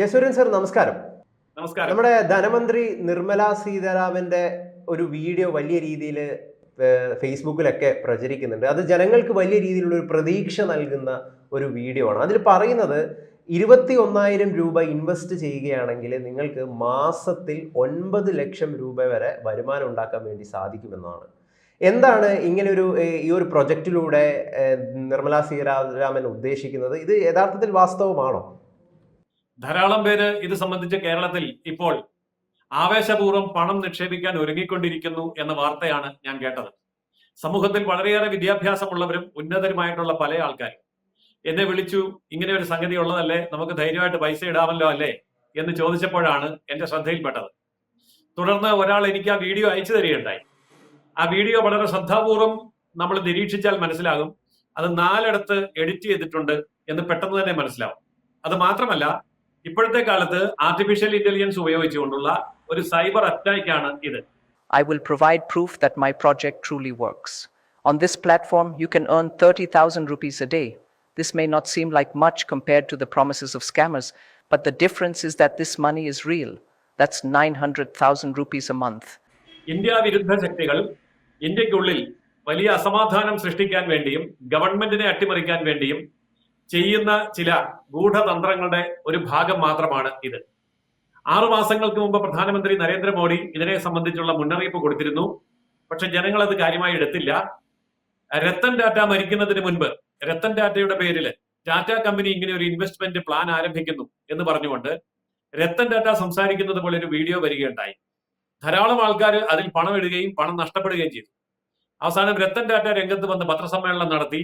ജസൂരൻ sir നമസ്കാരം. നമസ്കാരം. നമ്മുടെ ധനമന്ത്രി നിർമ്മല സീതാരാമന്റെ ഒരു വീഡിയോ വലിയ രീതിയിൽ ഫേസ്ബുക്കിലൊക്കെ പ്രചരിക്കുന്നുണ്ട്. അത് ജനങ്ങൾക്ക് വലിയ രീതിയിലുള്ള ഒരു പ്രതീക്ഷ നൽകുന്ന ഒരു വീഡിയോ ആണ്. അതിൽ പറയുന്നത് ഇരുപത്തി ഒന്നായിരം രൂപ ഇൻവെസ്റ്റ് ചെയ്യുകയാണെങ്കിൽ നിങ്ങൾക്ക് മാസത്തിൽ ഒൻപത് ലക്ഷം രൂപ വരെ വരുമാനം ഉണ്ടാക്കാൻ വേണ്ടി സാധിക്കുമെന്നാണ്. എന്താണ് ഇങ്ങനെ ഒരു ഈ ഒരു പ്രൊജക്റ്റിലൂടെ നിർമ്മല സീതാരാമൻ ഉദ്ദേശിക്കുന്നത്? ഇത് യഥാർത്ഥത്തിൽ വാസ്തവമാണോ? ധാരാളം പേര് ഇത് സംബന്ധിച്ച് കേരളത്തിൽ ഇപ്പോൾ ആവേശപൂർവം പണം നിക്ഷേപിക്കാൻ ഒരുങ്ങിക്കൊണ്ടിരിക്കുന്നു എന്ന വാർത്തയാണ് ഞാൻ കേട്ടത്. സമൂഹത്തിൽ വളരെയേറെ വിദ്യാഭ്യാസമുള്ളവരും ഉന്നതരുമായിട്ടുള്ള പല ആൾക്കാരും. എന്നെ വിളിച്ചു ഇങ്ങനെ ഒരു സംഗതി ഉള്ളതല്ലേ? നമുക്ക് ധൈര്യമായിട്ട് പൈസ ഇടാമല്ലോ അല്ലേ? എന്ന് ചോദിച്ചപ്പോഴാണ് എന്റെ ശ്രദ്ധയിൽപ്പെട്ടത്. തുടർന്ന് ഒരാൾ എനിക്ക് ആ വീഡിയോ അയച്ചു തരികയുണ്ടായി. ആ വീഡിയോ വളരെ ശ്രദ്ധാപൂർവം നമ്മൾ നിരീക്ഷിച്ചാൽ മനസ്സിലാകും. അത് നാലിടത്ത് എഡിറ്റ് ചെയ്തിട്ടുണ്ട് എന്ന് പെട്ടെന്ന് തന്നെ മനസ്സിലാവും. അത് മാത്രമല്ല ഇപ്പോഴത്തെ കാലത്ത് ആർട്ടിഫിഷ്യൽ ഇന്റലിജൻസ് ഉപയോഗിച്ചുകൊണ്ടുള്ള ഒരു സൈബർ അറ്റാക്കാണ് ഇത് I will provide proof that my project truly works. On this platform, you can earn 30,000 rupees a day. This may not seem like much compared to the promises of scammers, but the difference is that this money is real. That's 900,000 rupees a month. India വിരുദ്ധ ശക്തികൾ ഇന്ത്യക്കുള്ളിൽ വലിയ അസമാധാനം സൃഷ്ടിക്കാൻ വേണ്ടിയും ഗവൺമെന്റിനെ അട്ടിമറിക്കാൻ വേണ്ടിയും ചെയ്യുന്ന ചില ഗൂഢതന്ത്രങ്ങളുടെ ഒരു ഭാഗം മാത്രമാണ് ഇത്. ആറു മാസങ്ങൾക്ക് മുമ്പ് പ്രധാനമന്ത്രി നരേന്ദ്രമോദി ഇതിനെ സംബന്ധിച്ചുള്ള മുന്നറിയിപ്പ് കൊടുത്തിരുന്നു. പക്ഷെ ജനങ്ങൾ അത് കാര്യമായി എടുത്തില്ല. രത്തൻ ടാറ്റ മരിക്കുന്നതിന് മുൻപ് രത്തൻ ടാറ്റയുടെ പേരിൽ ടാറ്റ കമ്പനി ഇങ്ങനെ ഒരു ഇൻവെസ്റ്റ്മെന്റ് പ്ലാൻ ആരംഭിക്കുന്നു എന്ന് പറഞ്ഞുകൊണ്ട് രത്തൻ ടാറ്റ സംസാരിക്കുന്നത് പോലെ ഒരു വീഡിയോ വരികയുണ്ടായി. ധാരാളം ആൾക്കാർ അതിൽ പണം ഇടുകയും പണം നഷ്ടപ്പെടുകയും ചെയ്തു. അവസാനം രത്തൻ ടാറ്റ രംഗത്ത് വന്ന് പത്രസമ്മേളനം നടത്തി.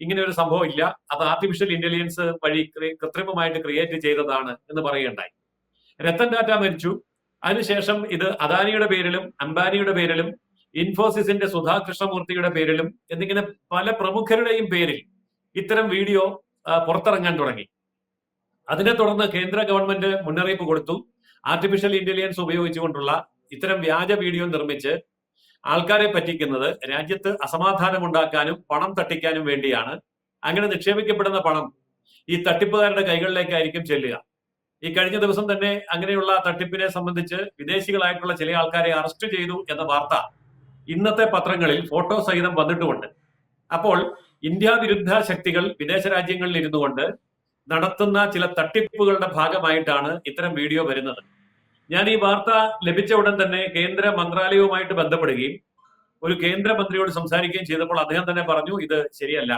ഇങ്ങനെ ഒരു സംഭവം ഇല്ല അത് ആർട്ടിഫിഷ്യൽ ഇന്റലിജൻസ് വഴി കൃത്രിമമായിട്ട് ക്രിയേറ്റ് ചെയ്തതാണ് എന്ന് പറയുകയുണ്ടായി. രത്തൻ ടാറ്റ മരിച്ചു. അതിനുശേഷം ഇത് അദാനിയുടെ പേരിലും അംബാനിയുടെ പേരിലും ഇൻഫോസിസിന്റെ സുധാ കൃഷ്ണമൂർത്തിയുടെ പേരിലും എന്നിങ്ങനെ പല പ്രമുഖരുടെയും പേരിൽ ഇത്തരം വീഡിയോ പുറത്തിറങ്ങാൻ തുടങ്ങി. അതിനെ തുടർന്ന് കേന്ദ്ര ഗവൺമെന്റ് മുന്നറിയിപ്പ് കൊടുത്തു. ആർട്ടിഫിഷ്യൽ ഇന്റലിജൻസ് ഉപയോഗിച്ചുകൊണ്ടുള്ള ഇത്തരം വ്യാജ വീഡിയോ നിർമ്മിച്ച് ആൾക്കാരെ പറ്റിക്കുന്നത് രാജ്യത്ത് അസമാധാനം ഉണ്ടാക്കാനും പണം തട്ടിക്കാനും വേണ്ടിയാണ്. അങ്ങനെ നിക്ഷേപിക്കപ്പെടുന്ന പണം ഈ തട്ടിപ്പുകാരുടെ കൈകളിലേക്കായിരിക്കും ചെല്ലുക. ഈ കഴിഞ്ഞ ദിവസം തന്നെ അങ്ങനെയുള്ള തട്ടിപ്പിനെ സംബന്ധിച്ച് വിദേശികളായിട്ടുള്ള ചില ആൾക്കാരെ അറസ്റ്റ് ചെയ്തു എന്ന വാർത്ത ഇന്നത്തെ പത്രങ്ങളിൽ ഫോട്ടോ സഹിതം വന്നിട്ടുമുണ്ട്. അപ്പോൾ ഇന്ത്യ വിരുദ്ധ ശക്തികൾ വിദേശ രാജ്യങ്ങളിൽ ഇരുന്നുകൊണ്ട് നടത്തുന്ന ചില തട്ടിപ്പുകളുടെ ഭാഗമായിട്ടാണ് ഇത്തരം വീഡിയോ വരുന്നത്. ഞാൻ ഈ വാർത്ത ലഭിച്ച ഉടൻ തന്നെ കേന്ദ്ര മന്ത്രാലയവുമായിട്ട് ബന്ധപ്പെടുകയും ഒരു കേന്ദ്രമന്ത്രിയോട് സംസാരിക്കുകയും ചെയ്തപ്പോൾ അദ്ദേഹം തന്നെ പറഞ്ഞു ഇത് ശരിയല്ല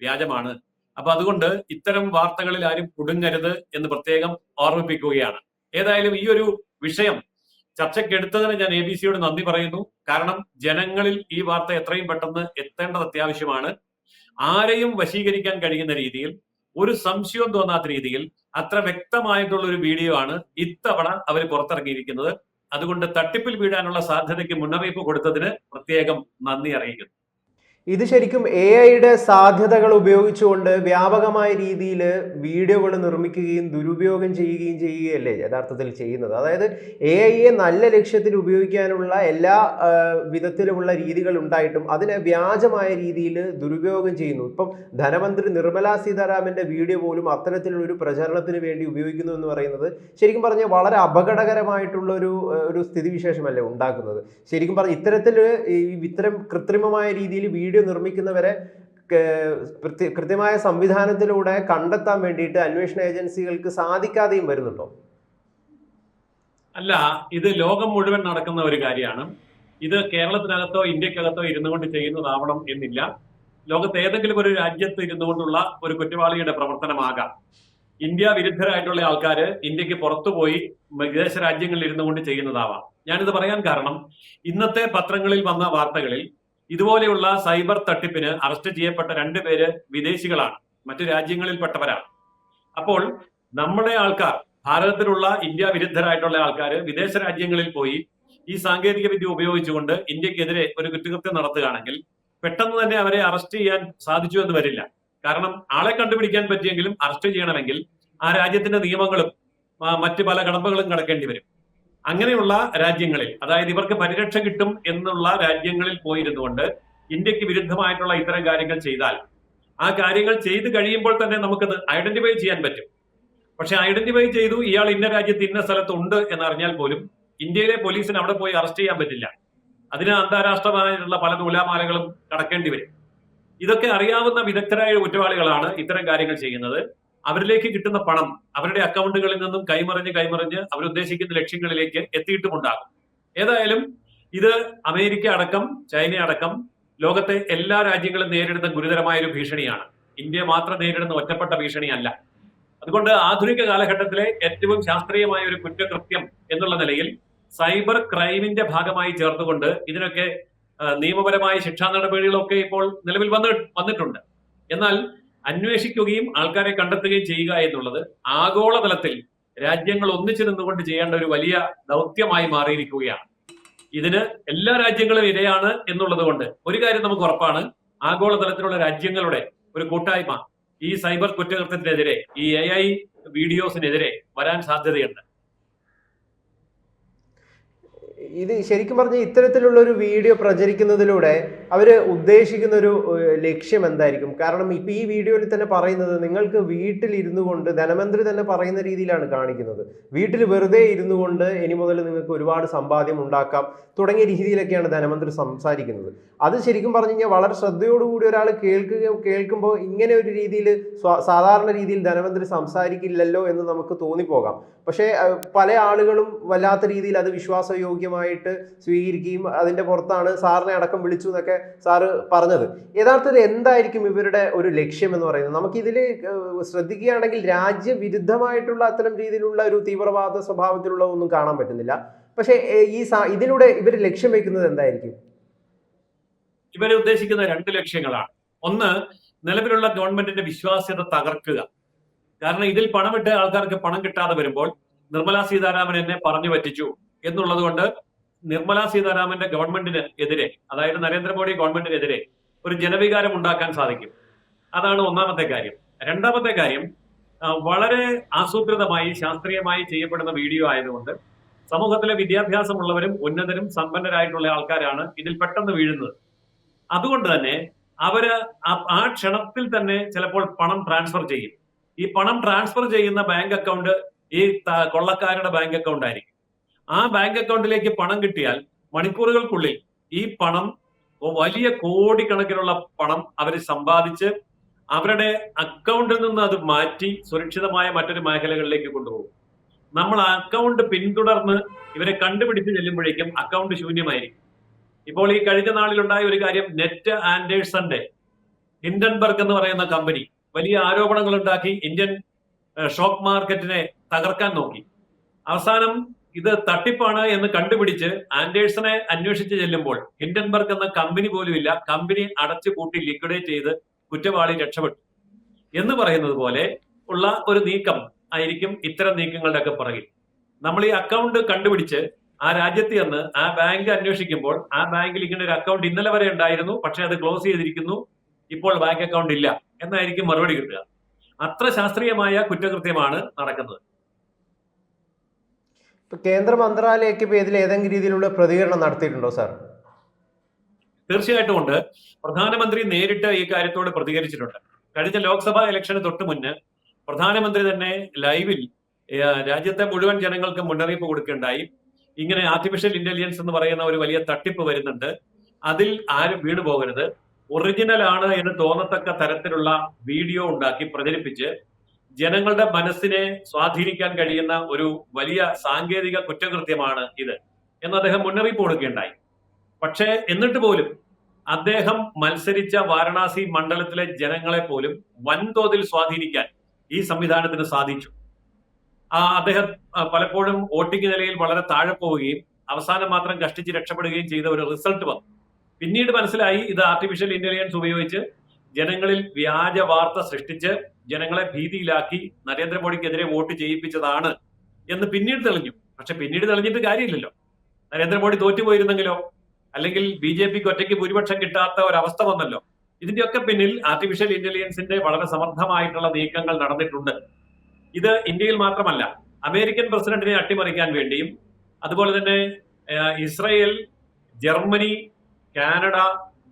വ്യാജമാണ്. അപ്പൊ അതുകൊണ്ട് ഇത്തരം വാർത്തകളിൽ ആരും കുടുങ്ങരുത് എന്ന് പ്രത്യേകം ഓർമ്മിപ്പിക്കുകയാണ്. ഏതായാലും ഈ ഒരു വിഷയം ചർച്ചയ്ക്കെടുത്തതിന് ഞാൻ എ ബി സിയോട് നന്ദി പറയുന്നു. കാരണം ജനങ്ങളിൽ ഈ വാർത്ത എത്രയും പെട്ടെന്ന് എത്തേണ്ടത് അത്യാവശ്യമാണ്. ആരെയും വശീകരിക്കാൻ കഴിയുന്ന രീതിയിൽ ഒരു സംശയം തോന്നാത്ത രീതിയിൽ അത്ര വ്യക്തമായിട്ടുള്ള ഒരു വീഡിയോ ആണ് ഇത്തവണ അവർ പുറത്തിറങ്ങിയിരിക്കുന്നത്. അതുകൊണ്ട് തട്ടിപ്പിൽ വീഴാനുള്ള സാധ്യതയ്ക്ക് മുന്നറിയിപ്പ് കൊടുത്തതിന് പ്രത്യേകം നന്ദി അറിയിക്കുന്നു. ഇത് ശരിക്കും എ ഐയുടെ സാധ്യതകൾ ഉപയോഗിച്ചുകൊണ്ട് വ്യാപകമായ രീതിയിൽ വീഡിയോകൾ നിർമ്മിക്കുകയും ദുരുപയോഗം ചെയ്യുകയും ചെയ്യുകയല്ലേ യഥാർത്ഥത്തിൽ ചെയ്യുന്നത്. അതായത് എ ഐയെ നല്ല ലക്ഷ്യത്തിൽ ഉപയോഗിക്കാനുള്ള എല്ലാ വിധത്തിലുമുള്ള രീതികൾ ഉണ്ടായിട്ടും അതിനെ വ്യാജമായ രീതിയിൽ ദുരുപയോഗം ചെയ്യുന്നു. ഇപ്പം ധനമന്ത്രി നിർമ്മല സീതാരാമന്റെ വീഡിയോ പോലും അത്തരത്തിലുള്ള ഒരു പ്രചരണത്തിന് വേണ്ടി ഉപയോഗിക്കുന്നു എന്ന് പറയുന്നത് ശരിക്കും പറഞ്ഞാൽ വളരെ അപകടകരമായിട്ടുള്ള ഒരു ഒരു സ്ഥിതിവിശേഷമല്ലേ ഉണ്ടാക്കുന്നത്. ശരിക്കും പറഞ്ഞാൽ ഇത്തരത്തിൽ ഇത്തരം കൃത്രിമമായ രീതിയിൽ വീഡിയോ നിർമ്മിക്കുന്നവരെ ക- കൃത്യ- കൃത്യമായ സംവിധാനത്തിലൂടെ കണ്ടെത്താൻ വേണ്ടിയിട്ട് അന്വേഷണ ഏജൻസികൾക്ക് സാധിക്കാതെയും വരുന്നുണ്ടോ? അല്ല ഇത് ലോകം മുഴുവൻ നടക്കുന്ന ഒരു കാര്യമാണ്. ഇത് കേരളത്തിനകത്തോ ഇന്ത്യക്കകത്തോ ഇരുന്നു കൊണ്ട് ചെയ്യുന്നതാവണം എന്നില്ല. ലോകത്ത് ഏതെങ്കിലും ഒരു രാജ്യത്ത് ഇരുന്നു കൊണ്ടുള്ള ഒരു കുറ്റവാളിയുടെ പ്രവർത്തനമാകാം. ഇന്ത്യ വിരുദ്ധരായിട്ടുള്ള ആൾക്കാർ ഇന്ത്യയ്ക്ക് പുറത്തുപോയി വിദേശ രാജ്യങ്ങളിൽ ഇരുന്നു കൊണ്ട് ചെയ്യുന്നതാവാം. ഞാനിത് പറയാൻ കാരണം ഇന്നത്തെ പത്രങ്ങളിൽ വന്ന വാർത്തകളിൽ ഇതുപോലെയുള്ള സൈബർ തട്ടിപ്പിന് അറസ്റ്റ് ചെയ്യപ്പെട്ട രണ്ടുപേര് വിദേശികളാണ്. മറ്റു രാജ്യങ്ങളിൽപ്പെട്ടവരാണ്. അപ്പോൾ നമ്മുടെ ആൾക്കാർ ഭാരതത്തിലുള്ള ഇന്ത്യ വിരുദ്ധരായിട്ടുള്ള ആൾക്കാർ വിദേശ രാജ്യങ്ങളിൽ പോയി ഈ സാങ്കേതിക വിദ്യ ഉപയോഗിച്ചുകൊണ്ട് ഇന്ത്യക്കെതിരെ ഒരു കുറ്റകൃത്യം നടത്തുകയാണെങ്കിൽ പെട്ടെന്ന് തന്നെ അവരെ അറസ്റ്റ് ചെയ്യാൻ സാധിച്ചു എന്ന് വരില്ല. കാരണം ആളെ കണ്ടുപിടിക്കാൻ പറ്റിയെങ്കിലും അറസ്റ്റ് ചെയ്യണമെങ്കിൽ ആ രാജ്യത്തിന്റെ നിയമങ്ങളും മറ്റ് പല കടമ്പകളും കടക്കേണ്ടി വരും. അങ്ങനെയുള്ള രാജ്യങ്ങളിൽ അതായത് ഇവർക്ക് പരിരക്ഷ കിട്ടും എന്നുള്ള രാജ്യങ്ങളിൽ പോയിരുന്നുകൊണ്ട് ഇന്ത്യയ്ക്ക് വിരുദ്ധമായിട്ടുള്ള ഇത്തരം കാര്യങ്ങൾ ചെയ്താൽ ആ കാര്യങ്ങൾ ചെയ്തു കഴിയുമ്പോൾ തന്നെ നമുക്കത് ഐഡന്റിഫൈ ചെയ്യാൻ പറ്റും. പക്ഷെ ഐഡന്റിഫൈ ചെയ്തു ഇയാൾ ഇന്ന രാജ്യത്ത് ഇന്ന സ്ഥലത്ത് ഉണ്ട് എന്നറിഞ്ഞാൽ പോലും ഇന്ത്യയിലെ പോലീസിന് അവിടെ പോയി അറസ്റ്റ് ചെയ്യാൻ പറ്റില്ല. അതിന് അന്താരാഷ്ട്രമായിട്ടുള്ള പല നൂലാമാലകളും കടക്കേണ്ടി വരും. ഇതൊക്കെ അറിയാവുന്ന വിദഗ്ധരായ കുറ്റവാളികളാണ് ഇത്തരം കാര്യങ്ങൾ ചെയ്യുന്നത്. അവരിലേക്ക് കിട്ടുന്ന പണം അവരുടെ അക്കൗണ്ടുകളിൽ നിന്നും കൈമറിഞ്ഞ് കൈമറിഞ്ഞ് അവരുദ്ദേശിക്കുന്ന ലക്ഷ്യങ്ങളിലേക്ക് എത്തിയിട്ടുമുണ്ടാകും. ഏതായാലും ഇത് അമേരിക്ക അടക്കം ചൈന അടക്കം ലോകത്തെ എല്ലാ രാജ്യങ്ങളും നേരിടുന്ന ഗുരുതരമായ ഒരു ഭീഷണിയാണ്. ഇന്ത്യ മാത്രം നേരിടുന്ന ഒറ്റപ്പെട്ട ഭീഷണിയല്ല. അതുകൊണ്ട് ആധുനിക കാലഘട്ടത്തിലെ ഏറ്റവും ശാസ്ത്രീയമായ ഒരു കുറ്റകൃത്യം എന്നുള്ള നിലയിൽ സൈബർ ക്രൈമിന്റെ ഭാഗമായി ചേർത്തുകൊണ്ട് ഇതിനൊക്കെ നിയമപരമായ ശിക്ഷാ നടപടികളൊക്കെ ഇപ്പോൾ നിലവിൽ വന്ന് വന്നിട്ടുണ്ട്. എന്നാൽ അന്വേഷിക്കുകയും ആൾക്കാരെ കണ്ടെത്തുകയും ചെയ്യുക എന്നുള്ളത് ആഗോളതലത്തിൽ രാജ്യങ്ങൾ ഒന്നിച്ചു നിന്നുകൊണ്ട് ചെയ്യേണ്ട ഒരു വലിയ ദൗത്യമായി മാറിയിരിക്കുകയാണ്. ഇതിന് എല്ലാ രാജ്യങ്ങളും ഇരയാണ് എന്നുള്ളത് കൊണ്ട് ഒരു കാര്യം നമുക്ക് ഉറപ്പാണ്. ആഗോളതലത്തിലുള്ള രാജ്യങ്ങളുടെ ഒരു കൂട്ടായ്മ ഈ സൈബർ കുറ്റകൃത്യത്തിനെതിരെ ഈ എ ഐ വീഡിയോസിനെതിരെ വരാൻ സാധ്യതയുണ്ട്. ഇത് ശരിക്കും പറഞ്ഞ ഇത്തരത്തിലുള്ള ഒരു വീഡിയോ പ്രചരിക്കുന്നതിലൂടെ അവർ ഉദ്ദേശിക്കുന്ന ഒരു ലക്ഷ്യം എന്തായിരിക്കും? കാരണം ഇപ്പം ഈ വീഡിയോയിൽ തന്നെ പറയുന്നത് നിങ്ങൾക്ക് വീട്ടിൽ ഇരുന്നു കൊണ്ട് ധനമന്ത്രി തന്നെ പറയുന്ന രീതിയിലാണ് കാണിക്കുന്നത്. വീട്ടിൽ വെറുതെ ഇരുന്നു കൊണ്ട് ഇനി മുതൽ നിങ്ങൾക്ക് ഒരുപാട് സമ്പാദ്യം ഉണ്ടാക്കാം തുടങ്ങിയ രീതിയിലൊക്കെയാണ് ധനമന്ത്രി സംസാരിക്കുന്നത്. അത് ശരിക്കും പറഞ്ഞു കഴിഞ്ഞാൽ വളരെ ശ്രദ്ധയോടുകൂടി ഒരാൾ കേൾക്കുക കേൾക്കുമ്പോൾ ഇങ്ങനെ ഒരു രീതിയിൽ സാധാരണ രീതിയിൽ ധനമന്ത്രി സംസാരിക്കില്ലല്ലോ എന്ന് നമുക്ക് തോന്നിപ്പോകാം. പക്ഷേ പല ആളുകളും വല്ലാത്ത രീതിയിൽ അത് വിശ്വാസയോഗ്യമായിട്ട് സ്വീകരിക്കുകയും അതിന്റെ പുറത്താണ് സാറിനെ അടക്കം വിളിച്ചു എന്നൊക്കെ സാറ് പറഞ്ഞത്. യഥാർത്ഥത്തിൽ എന്തായിരിക്കും ഇവരുടെ ഒരു ലക്ഷ്യം എന്ന് പറയുന്നത്? നമുക്കിതിൽ ശ്രദ്ധിക്കുകയാണെങ്കിൽ രാജ്യവിരുദ്ധമായിട്ടുള്ള അത്തരം രീതിയിലുള്ള ഒരു തീവ്രവാദ സ്വഭാവത്തിലുള്ള ഒന്നും കാണാൻ പറ്റുന്നില്ല. പക്ഷേ ഈ ഇതിലൂടെ ഇവർ ലക്ഷ്യം വെക്കുന്നത് എന്തായിരിക്കും? ഇവർ ഉദ്ദേശിക്കുന്ന രണ്ട് ലക്ഷ്യങ്ങളാണ്. ഒന്ന് നിലവിലുള്ള ഗവൺമെന്റിന്റെ വിശ്വാസ്യത തകർക്കുക. കാരണം ഇതിൽ പണമിട്ട് ആൾക്കാർക്ക് പണം കിട്ടാതെ വരുമ്പോൾ നിർമ്മലാ സീതാരാമൻ എന്നെ പറഞ്ഞു പറ്റിച്ചു എന്നുള്ളത് കൊണ്ട് നിർമ്മലാ സീതാരാമന്റെ ഗവൺമെന്റിന് എതിരെ അതായത് നരേന്ദ്രമോദി ഗവൺമെന്റിനെതിരെ ഒരു ജനവികാരം ഉണ്ടാക്കാൻ സാധിക്കും. അതാണ് ഒന്നാമത്തെ കാര്യം. രണ്ടാമത്തെ കാര്യം വളരെ ആസൂത്രിതമായി ശാസ്ത്രീയമായി ചെയ്യപ്പെടുന്ന വീഡിയോ ആയതുകൊണ്ട് സമൂഹത്തിലെ വിദ്യാഭ്യാസമുള്ളവരും ഉന്നതരും സമ്പന്നരായിട്ടുള്ള ആൾക്കാരാണ് ഇതിൽ പെട്ടെന്ന് വീഴുന്നത്. അതുകൊണ്ട് തന്നെ അവർ ആ- ക്ഷണത്തിൽ തന്നെ ചിലപ്പോൾ പണം ട്രാൻസ്ഫർ ചെയ്യും. ഈ പണം ട്രാൻസ്ഫർ ചെയ്യുന്ന ബാങ്ക് അക്കൗണ്ട് ഈ കൊള്ളക്കാരുടെ ബാങ്ക് അക്കൗണ്ട് ആയിരിക്കും ആ ബാങ്ക് അക്കൗണ്ടിലേക്ക് പണം കിട്ടിയാൽ മണിക്കൂറുകൾക്കുള്ളിൽ ഈ പണം വലിയ കോടിക്കണക്കിനുള്ള പണം അവർ സമ്പാദിച്ച് അവരുടെ അക്കൗണ്ടിൽ നിന്ന് അത് മാറ്റി സുരക്ഷിതമായ മറ്റൊരു മേഖലകളിലേക്ക് കൊണ്ടുപോകും. നമ്മൾ അക്കൗണ്ട് പിന്തുടർന്ന് ഇവരെ കണ്ടുപിടിച്ച് ചെല്ലുമ്പോഴേക്കും അക്കൗണ്ട് ശൂന്യമായിരിക്കും. ഇപ്പോൾ ഈ കഴിഞ്ഞ നാളിലുണ്ടായ ഒരു കാര്യം നെറ്റ് ആൻഡേഴ്സന്റെ ഹിൻഡൻബർഗ് എന്ന് പറയുന്ന കമ്പനി വലിയ ആരോപണങ്ങൾ ഉണ്ടാക്കി ഇന്ത്യൻ ഷോക്ക് മാർക്കറ്റിനെ തകർക്കാൻ നോക്കി. അവസാനം ഇത് തട്ടിപ്പാണ് എന്ന് കണ്ടുപിടിച്ച് ആൻഡേഴ്സനെ അന്വേഷിച്ച് ചെല്ലുമ്പോൾ ഹിൻഡൻബർഗ് എന്ന കമ്പനി പോലുമില്ല കമ്പനി അടച്ചു പൂട്ടി ലിക്വിഡേറ്റ് ചെയ്ത് കുറ്റവാളി രക്ഷപ്പെട്ടു. എന്ന് പറയുന്നത് പോലെ ഉള്ള ഒരു നീക്കം ആയിരിക്കും ഇത്തരം നീക്കങ്ങളുടെ ഒക്കെ പുറകിൽ. നമ്മൾ ഈ അക്കൗണ്ട് കണ്ടുപിടിച്ച് ആ രാജ്യത്ത് ചെന്ന് ആ ബാങ്ക് അന്വേഷിക്കുമ്പോൾ ആ ബാങ്കിൽ ഇങ്ങനെ ഒരു അക്കൗണ്ട് ഇന്നലെ വരെ ഉണ്ടായിരുന്നു. പക്ഷെ അത് ക്ലോസ് ചെയ്തിരിക്കുന്നു. ഇപ്പോൾ ബാങ്ക് അക്കൗണ്ട് ഇല്ല. എന്നായിരിക്കും മറുപടി കിട്ടുക. അത്ര ശാസ്ത്രീയമായ കുറ്റകൃത്യമാണ് നടക്കുന്നത്. ഇപ്പൊ കേന്ദ്ര മന്ത്രാലയൊക്കെ ഇപ്പൊ ഇതിൽ ഏതെങ്കിലും രീതിയിലുള്ള പ്രതികരണം നടത്തിയിട്ടുണ്ടോ സാർ? തീർച്ചയായിട്ടും ഉണ്ട്. പ്രധാനമന്ത്രി നേരിട്ട് ഈ കാര്യത്തോട് പ്രതികരിച്ചിട്ടുണ്ട്. കഴിഞ്ഞ ലോക്സഭാ ഇലക്ഷന് തൊട്ട് മുന്നേ പ്രധാനമന്ത്രി തന്നെ ലൈവിൽ രാജ്യത്തെ മുഴുവൻ ജനങ്ങൾക്ക് മുന്നറിയിപ്പ് കൊടുക്കുകയുണ്ടായി. ഇങ്ങനെ ആർട്ടിഫിഷ്യൽ ഇന്റലിജൻസ് എന്ന് പറയുന്ന ഒരു വലിയ തട്ടിപ്പ് വരുന്നുണ്ട്. അതിൽ ആരും വീണ് പോകരുത്. ഒറിജിനൽ ആണ് എന്ന് തോന്നത്തക്ക തരത്തിലുള്ള വീഡിയോ ഉണ്ടാക്കി പ്രചരിപ്പിച്ച് ജനങ്ങളുടെ മനസ്സിനെ സ്വാധീനിക്കാൻ കഴിയുന്ന ഒരു വലിയ സാങ്കേതിക കുറ്റകൃത്യമാണ് ഇത്. എന്ന് അദ്ദേഹം മുന്നറിയിപ്പ് കൊടുക്കുകയുണ്ടായി. പക്ഷേ എന്നിട്ട് പോലും അദ്ദേഹം മത്സരിച്ച വാരണാസി മണ്ഡലത്തിലെ ജനങ്ങളെ പോലും വൻതോതിൽ സ്വാധീനിക്കാൻ ഈ സംവിധാനത്തിന് സാധിച്ചു. അദ്ദേഹം പലപ്പോഴും വോട്ടിംഗ് നിലയിൽ വളരെ താഴെ പോവുകയും അവസാനം മാത്രം കഷ്ടിച്ച് രക്ഷപ്പെടുകയും ചെയ്ത ഒരു റിസൾട്ട് വന്നു. പിന്നീട് മനസ്സിലായി ഇത് ആർട്ടിഫിഷ്യൽ ഇന്റലിജൻസ് ഉപയോഗിച്ച് ജനങ്ങളിൽ വ്യാജ വാർത്ത സൃഷ്ടിച്ച് ജനങ്ങളെ ഭീതിയിലാക്കി നരേന്ദ്രമോദിക്കെതിരെ വോട്ട് ചെയ്യിപ്പിച്ചതാണ് എന്ന് പിന്നീട് തെളിഞ്ഞു. പക്ഷെ പിന്നീട് തെളിഞ്ഞിട്ട് കാര്യമില്ലല്ലോ. നരേന്ദ്രമോദി തോറ്റുപോയിരുന്നെങ്കിലോ? അല്ലെങ്കിൽ ബി ജെ പിക്ക് ഒറ്റയ്ക്ക് ഭൂരിപക്ഷം കിട്ടാത്ത ഒരവസ്ഥ വന്നല്ലോ? ഇതിന്റെയൊക്കെ പിന്നിൽ ആർട്ടിഫിഷ്യൽ ഇന്റലിജൻസിന്റെ വളരെ സമർത്ഥമായിട്ടുള്ള നീക്കങ്ങൾ നടന്നിട്ടുണ്ട്. ഇത് ഇന്ത്യയിൽ മാത്രമല്ല അമേരിക്കൻ പ്രസിഡന്റിനെ അട്ടിമറിക്കാൻ വേണ്ടിയും അതുപോലെ തന്നെ ഇസ്രയേൽ ജർമ്മനി കാനഡ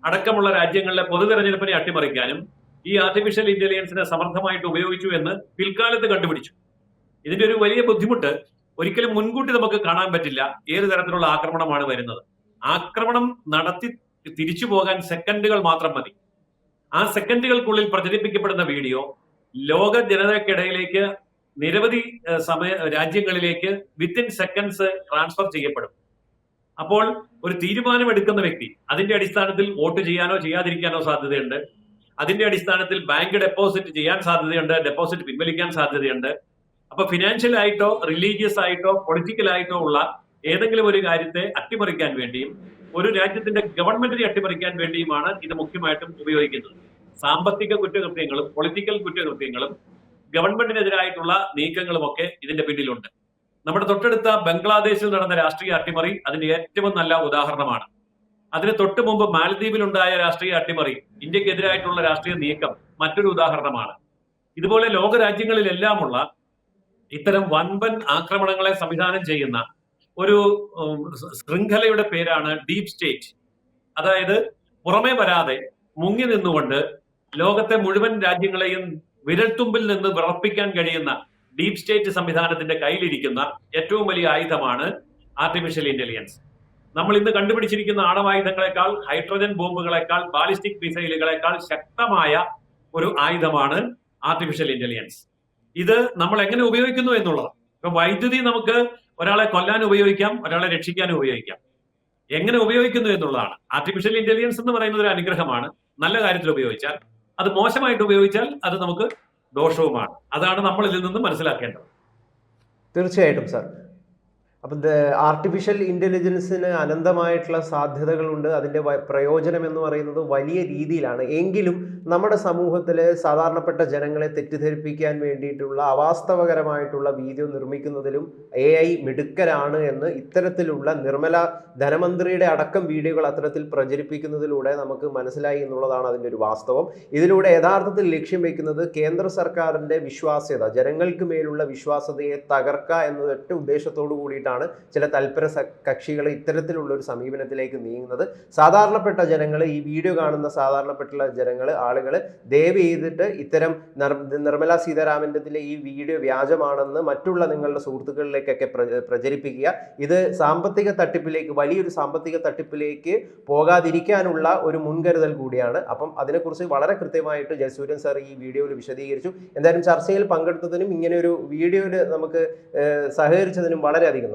അടക്കമുള്ള രാജ്യങ്ങളിലെ പൊതു തെരഞ്ഞെടുപ്പിനെ അട്ടിമറിക്കാനും ഈ ആർട്ടിഫിഷ്യൽ ഇന്റലിജൻസിനെ സമർത്ഥമായിട്ട് ഉപയോഗിച്ചു എന്ന് പിൽക്കാലത്ത് കണ്ടുപിടിച്ചു. ഇതിന്റെ ഒരു വലിയ ബുദ്ധിമുട്ട് ഒരിക്കലും മുൻകൂട്ടി നമുക്ക് കാണാൻ പറ്റില്ല ഏത് തരത്തിലുള്ള ആക്രമണമാണ് വരുന്നത്. ആക്രമണം നടത്തി തിരിച്ചു പോകാൻ സെക്കൻഡുകൾ മാത്രം മതി. ആ സെക്കൻഡുകൾക്കുള്ളിൽ പ്രചരിപ്പിക്കപ്പെടുന്ന വീഡിയോ ലോക ജനതയ്ക്കിടയിലേക്ക് നിരവധി സമയ രാജ്യങ്ങളിലേക്ക് വിത്തിൻ സെക്കൻഡ്സ് ട്രാൻസ്ഫർ ചെയ്യപ്പെടും. അപ്പോൾ ഒരു തീരുമാനമെടുക്കുന്ന വ്യക്തി അതിന്റെ അടിസ്ഥാനത്തിൽ വോട്ട് ചെയ്യാനോ ചെയ്യാതിരിക്കാനോ സാധ്യതയുണ്ട്. അതിന്റെ അടിസ്ഥാനത്തിൽ ബാങ്ക് ഡെപ്പോസിറ്റ് ചെയ്യാൻ സാധ്യതയുണ്ട് ഡെപ്പോസിറ്റ് പിൻവലിക്കാൻ സാധ്യതയുണ്ട്. അപ്പൊ ഫിനാൻഷ്യൽ ആയിട്ടോ റിലീജിയസ് ആയിട്ടോ പൊളിറ്റിക്കൽ ആയിട്ടോ ഉള്ള ഏതെങ്കിലും ഒരു കാര്യത്തെ അട്ടിമറിക്കാൻ വേണ്ടിയും ഒരു രാജ്യത്തിന്റെ ഗവൺമെന്റിനെ അട്ടിമറിക്കാൻ വേണ്ടിയുമാണ് ഇത് മുഖ്യമായിട്ടും ഉപയോഗിക്കുന്നത്. സാമ്പത്തിക കുറ്റകൃത്യങ്ങളും പൊളിറ്റിക്കൽ കുറ്റകൃത്യങ്ങളും ഗവൺമെന്റിനെതിരായിട്ടുള്ള നീക്കങ്ങളും ഒക്കെ ഇതിന്റെ പിന്നിലുണ്ട്. നമ്മുടെ തൊട്ടടുത്ത ബംഗ്ലാദേശിൽ നടന്ന രാഷ്ട്രീയ അട്ടിമറി അതിന്റെ ഏറ്റവും നല്ല ഉദാഹരണമാണ്. അതിന് തൊട്ട് മുമ്പ് മാലദ്വീപിലുണ്ടായ രാഷ്ട്രീയ അട്ടിമറി ഇന്ത്യക്കെതിരായിട്ടുള്ള രാഷ്ട്രീയ നീക്കം മറ്റൊരു ഉദാഹരണമാണ്. ഇതുപോലെ ലോകരാജ്യങ്ങളിലെല്ലാമുള്ള ഇത്തരം വൻപൻ ആക്രമണങ്ങളെ സംവിധാനം ചെയ്യുന്ന ഒരു ശൃംഖലയുടെ പേരാണ് ഡീപ് സ്റ്റേറ്റ്. അതായത് പുറമേ വരാതെ മുങ്ങി നിന്നുകൊണ്ട് ലോകത്തെ മുഴുവൻ രാജ്യങ്ങളെയും വിരൽത്തുമ്പിൽ നിന്ന് വിറപ്പിക്കാൻ കഴിയുന്ന ഡീപ് സ്റ്റേറ്റ് സംവിധാനത്തിന്റെ കയ്യിലിരിക്കുന്ന ഏറ്റവും വലിയ ആയുധമാണ് ആർട്ടിഫിഷ്യൽ ഇന്റലിജൻസ്. നമ്മൾ ഇന്ന് കണ്ടുപിടിച്ചിരിക്കുന്ന ആണവായുധങ്ങളെക്കാൾ ഹൈഡ്രജൻ ബോംബുകളെക്കാൾ ബാലിസ്റ്റിക് മിസൈലുകളെക്കാൾ ശക്തമായ ഒരു ആയുധമാണ് ആർട്ടിഫിഷ്യൽ ഇന്റലിജൻസ് ഇത് നമ്മൾ എങ്ങനെ ഉപയോഗിക്കുന്നു എന്നുള്ളത്? ഇപ്പൊ വൈദ്യുതി നമുക്ക് ഒരാളെ കൊല്ലാൻ ഉപയോഗിക്കാം ഒരാളെ രക്ഷിക്കാൻ ഉപയോഗിക്കാം. എങ്ങനെ ഉപയോഗിക്കുന്നു എന്നുള്ളതാണ്. ആർട്ടിഫിഷ്യൽ ഇന്റലിജൻസ് എന്ന് പറയുന്നത് ഒരു അനുഗ്രഹമാണ്. നല്ല കാര്യത്തിൽ ഉപയോഗിച്ചാൽ അത് മോശമായിട്ട് ഉപയോഗിച്ചാൽ അത് നമുക്ക് ദോഷവുമാണ്. അതാണ് നമ്മൾ ഇതിൽ നിന്ന് മനസ്സിലാക്കേണ്ടത്. തീർച്ചയായിട്ടും സാർ. അപ്പം ആർട്ടിഫിഷ്യൽ ഇന്റലിജൻസിന് അനന്തമായിട്ടുള്ള സാധ്യതകളുണ്ട്. അതിന്റെ പ്രയോജനം എന്ന് പറയുന്നത് വലിയ രീതിയിലാണ്. എങ്കിലും നമ്മുടെ സമൂഹത്തിൽ സാധാരണപ്പെട്ട ജനങ്ങളെ തെറ്റിദ്ധരിപ്പിക്കാൻ വേണ്ടിയിട്ടുള്ള അവാസ്തവകരമായിട്ടുള്ള വീഡിയോ നിർമ്മിക്കുന്നതിലും എ ഐ മിടുക്കരാണ് എന്ന് ഇത്തരത്തിലുള്ള നിർമ്മല ധനമന്ത്രിയുടെ അടക്കം വീഡിയോകൾ അത്തരത്തിൽ പ്രചരിപ്പിക്കുന്നതിലൂടെ നമുക്ക് മനസ്സിലായി എന്നുള്ളതാണ് അതിന്റെ ഒരു വാസ്തവം. ഇതിലൂടെ യഥാർത്ഥത്തിൽ ലക്ഷ്യം വയ്ക്കുന്നത് കേന്ദ്ര സർക്കാരിന്റെ വിശ്വാസ്യത ജനങ്ങൾക്ക് മേലുള്ള വിശ്വാസ്യതയെ തകർക്കുക എന്ന ഉദ്ദേശത്തോടു കൂടിയിട്ടാണ്. ചില തൽപര കക്ഷികൾ ഇത്തരത്തിലുള്ള ഒരു സമീപനത്തിലേക്ക് നീങ്ങുന്നത്. സാധാരണപ്പെട്ട ജനങ്ങൾ ഈ വീഡിയോ കാണുന്ന സാധാരണപ്പെട്ടുള്ള ജനങ്ങൾ ആളുകൾ ദയവ് ചെയ്തിട്ട് ഇത്തരം നിർ- നിർമ്മല സീതാരാമന്റെ ഈ വീഡിയോ വ്യാജമാണെന്ന് മറ്റുള്ള നിങ്ങളുടെ സുഹൃത്തുക്കളിലേക്കൊക്കെ പ്രചരിപ്പിക്കുക. ഇത് സാമ്പത്തിക തട്ടിപ്പിലേക്ക് വലിയൊരു സാമ്പത്തിക തട്ടിപ്പിലേക്ക് പോകാതിരിക്കാനുള്ള ഒരു മുൻകരുതൽ കൂടിയാണ്. അപ്പം അതിനെക്കുറിച്ച് വളരെ കൃത്യമായിട്ട് ജയസൂര്യൻ സാർ ഈ വീഡിയോയിൽ വിശദീകരിച്ചു. എന്തായാലും ചർച്ചയിൽ പങ്കെടുത്തതിനും ഇങ്ങനെ ഒരു വീഡിയോയിൽ നമുക്ക് സഹകരിച്ചതിനും വളരെയധികം